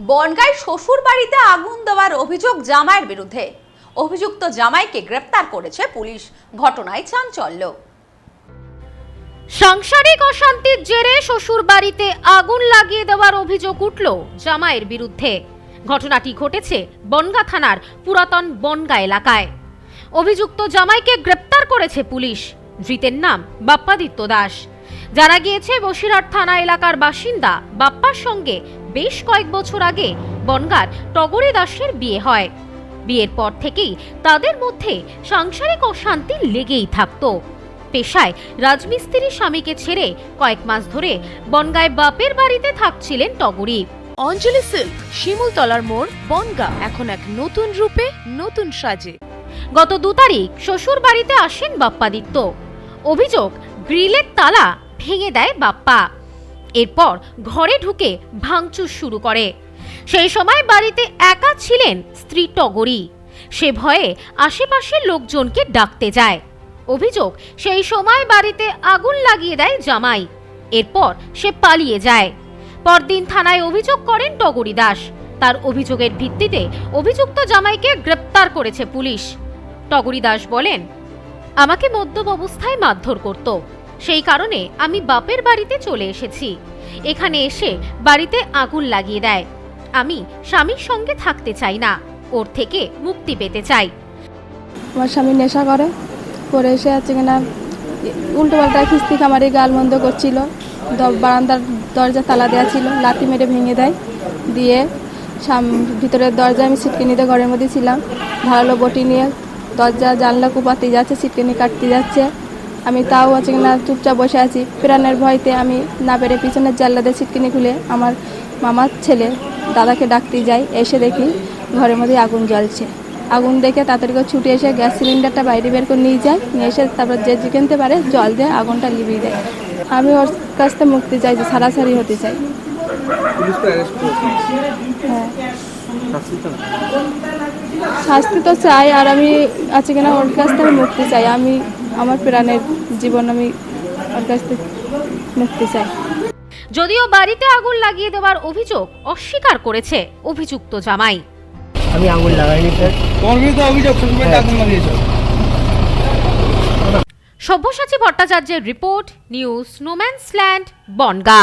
বনগাঁয় শ্বশুর বাড়িতে আগুন দেওয়ার অভিযোগ জামাইয়ের বিরুদ্ধে। অভিযুক্ত জামাইকে গ্রেপ্তার করেছে পুলিশ। ঘটনায় চাঞ্চল্য। সাংসারিক অশান্তির জেরে শ্বশুর বাড়িতে আগুন লাগিয়ে দেওয়ার অভিযোগ উঠল জামাইয়ের বিরুদ্ধে। ঘটনাটি ঘটেছে বনগা থানার পুরাতন বনগা এলাকায়। অভিযুক্ত জামাইকে গ্রেপ্তার করেছে পুলিশ। ধৃতের নাম বাপ্পাদিত্য দাস। জানা গিয়েছে বসিরহাট থানা এলাকার বাসিন্দা বাপ্পার সঙ্গে বেশ কয়েক বছর আগে বনগার টগরী দাসের বিয়ে হয়। বিয়ের পর থেকেই তাদের মধ্যে সাংসারিক অশান্তি লেগেই থাকত। পেশায় রাজমিস্ত্রি স্বামীকে ছেড়ে কয়েক মাস ধরে বনগায় বাপের বাড়িতে থাকছিলেন টগরী। অঞ্জলি সিল্ক শিমুলতলার মোড় বনগা এখন এক নতুন রূপে নতুন সাজে। গত দু তারিখ শ্বশুর বাড়িতে আসেন বাপ্পাদিত্য। অভিযোগ গ্রিলের তালা ভেঙে দেয় বাপ্পা। এরপর ঘরে ঢুকে ভাঙচুর শুরু করে। সেই সময় বাড়িতে একা ছিলেন স্ত্রী টগরী। সে ভয়ে আশেপাশের লোকজনকে ডাকতে যায়। অভিযোগ, সেই সময় বাড়িতে আগুন লাগিয়ে দেয় জামাই। এরপর সে পালিয়ে যায়। পরদিন থানায় অভিযোগ করেন টগরী দাস। তার অভিযোগের ভিত্তিতে অভিযুক্ত জামাইকে গ্রেপ্তার করেছে পুলিশ। টগরী দাস বলেন, আমাকে মদ্যপ অবস্থায় মারধর করত। সেই কারণে আমি বাপের বাড়িতে চলে এসেছি। এখানে এসে বাড়িতে আগুন লাগিয়ে দেয়। আমি স্বামীর সঙ্গে থাকতে চাই না, ওর থেকে মুক্তি পেতে চাই। আমার স্বামী নেশা করে করে এসে আছে কিনা উল্টো পাল্টা খিস্তি খামারি গাল মন্দ করছিল বারান্দার দরজা তালা দেওয়া ছিল, লাথি মেরে ভেঙে দেয়, দিয়ে ভিতরের দরজা আমি সিটকিনিতে ঘরের মধ্যে ছিলাম। ধারালো বটি নিয়ে দরজা, জানলা কুপাতে যাচ্ছে সিটকিনি কাটতে যাচ্ছে। আমি তাও আছে কিনা চুপচাপ বসে আছি। প্রাণের ভয়তে আমি না পেরে পিছনের জানলাতে সিটকিনি খুলে আমার মামার ছেলে দাদাকে ডাকতে যাই এসে দেখি ঘরের মধ্যে আগুন জ্বলছে। আগুন দেখে তাড়াতাড়ি করে ছুটে এসে গ্যাস সিলিন্ডারটা বাইরে বের করে নিয়ে যায় নিয়ে এসে তারপর যে যেখানতে পারে জল দিয়ে আগুনটা লিভিয়ে দেয়। আমি ওর কাছ থেকে মুক্তি চাই যে সারাসারি হতে চাই। হ্যাঁ। শাস্তি তো চাই আর আমি আছে কিনা ওর কাছ থেকে মুক্তি চাই। আমি আমার প্রাণের জীবন আমি ওর কাছ থেকে মুক্তি চাই। যদিও বাড়িতে আগুন লাগিয়ে দেওয়ার অভিযোগ অস্বীকার করেছে অভিযুক্ত জামাই। আমি আগুন লাগাইনি স্যার। তোমার বিরুদ্ধে অভিযোগ শ্বশুরবাড়িতে আগুন লাগিয়েছো। সব্যসাচী ভট্টাচার্যের রিপোর্ট নিউজ স্নোম্যান্সল্যান্ড Bongaon.